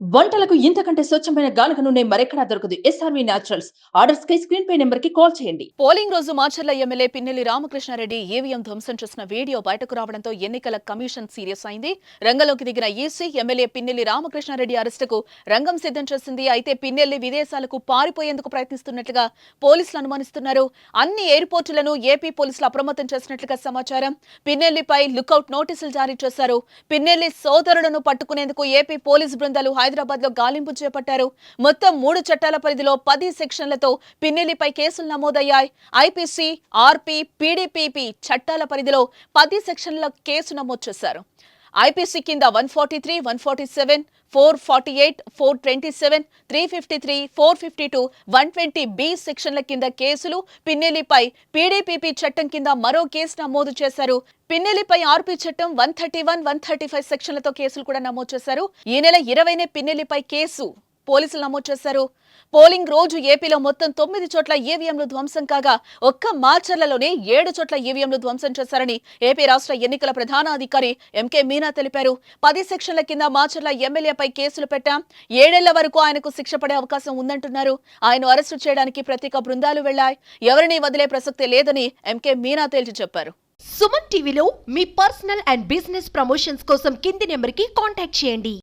వంటలకు ఇంతకంటే స్వచ్ఛమైన గానుక నూనె మరెక్కడా దొరకదు. ఎస్ఆర్వి న్యాచురల్స్ ఆర్డర్స్ కై స్క్రీన్ పే నెంబర్కి కాల్ చేయండి. పోలింగ్ రోజు మాచర్ల ఎమ్మెల్యే పిన్నెల్లి రామకృష్ణారెడ్డి ఈవీఎం ధ్వంసం చేసిన వీడియో బయటకు రావడంతో ఎన్నికల కమిషన్ సీరియస్ అయింది. రంగంలోకి దిగిన ఈసీ ఎమ్మెల్యే పిన్నెల్లి రామకృష్ణారెడ్డి అరెస్టుకు రంగం సిద్ధం చేసింది. అయితే పిన్నెల్లి విదేశాలకు పారిపోయేందుకు ప్రయత్నిస్తున్నట్లుగా పోలీసులు అనుమానిస్తున్నారు. అన్ని ఎయిర్పోర్టులను ఏపీ పోలీసులు అప్రమత్తం చేసినట్లుగా సమాచారం పిన్నెల్లిపై లుకౌట్ నోటీసులు జారీ చేశారు. పిన్నెల్లి సోదరులను పట్టుకునేందుకు ఏపీ పోలీస్ బృందాలు హైదరాబాద్లో గాలింపు చేపట్టారు. మొత్తం మూడు చట్టాల పరిధిలో పది సెక్షన్లతో పిన్నెలిపై కేసులు నమోదయ్యాయి. ఐపీసీ ఆర్పీ పీడీపీపీ చట్టాల పరిధిలో పది సెక్షన్ల కేసు నమోదు చేశారు. ఐపీసీ కింద one forty three one forty seven four forty eight four twenty seven three fifty three four fifty two one twenty B సెక్షన్ల కింద కేసులు పిన్నెలిపై పీడీపీపీ చట్టం కింద మరో కేసు నమోదు చేశారు. పిన్నెలిపై ఆర్పీ చట్టం one thirty one one thirty five సెక్షన్లతో కేసులు కూడా నమోదు చేశారు. ఈ నెల ఇరవైనే పిన్నెలిపై కేసు పోలీసులు నమోదు చేశారు. పోలింగ్ రోజు ఏపీలో మొత్తం తొమ్మిది చోట్ల ఈవీఎంలు ధ్వంసం కాగా ఒక్క మార్చర్లలోనే ఏడు చోట్ల ఈవీఎంలు ధ్వంసం చేశారని ఏపీ రాష్ట్ర ఎన్నికల ప్రధాన అధికారి ఎంకే మీనా తెలిపారు. పది సెక్షన్ల కింద మాచర్ల ఎమ్మెల్యేపై కేసులు పెట్టాం. ఏడేళ్ళ వరకు ఆయనకు శిక్ష పడే అవకాశం ఉందంటున్నారు. ఆయన అరెస్టు చేయడానికి ప్రత్యేక బృందాలు వెళ్ళాయి ఎవరిని వదిలే ప్రసక్తి లేదని ఎంకే మీనా తేల్చి చెప్పారు. సుమన్ టీవీలో మీ పర్సనల్ అండ్ బిజినెస్ ప్రమోషన్స్ కోసం కింది నెంబర్కి కాంటాక్ట్ చేయండి.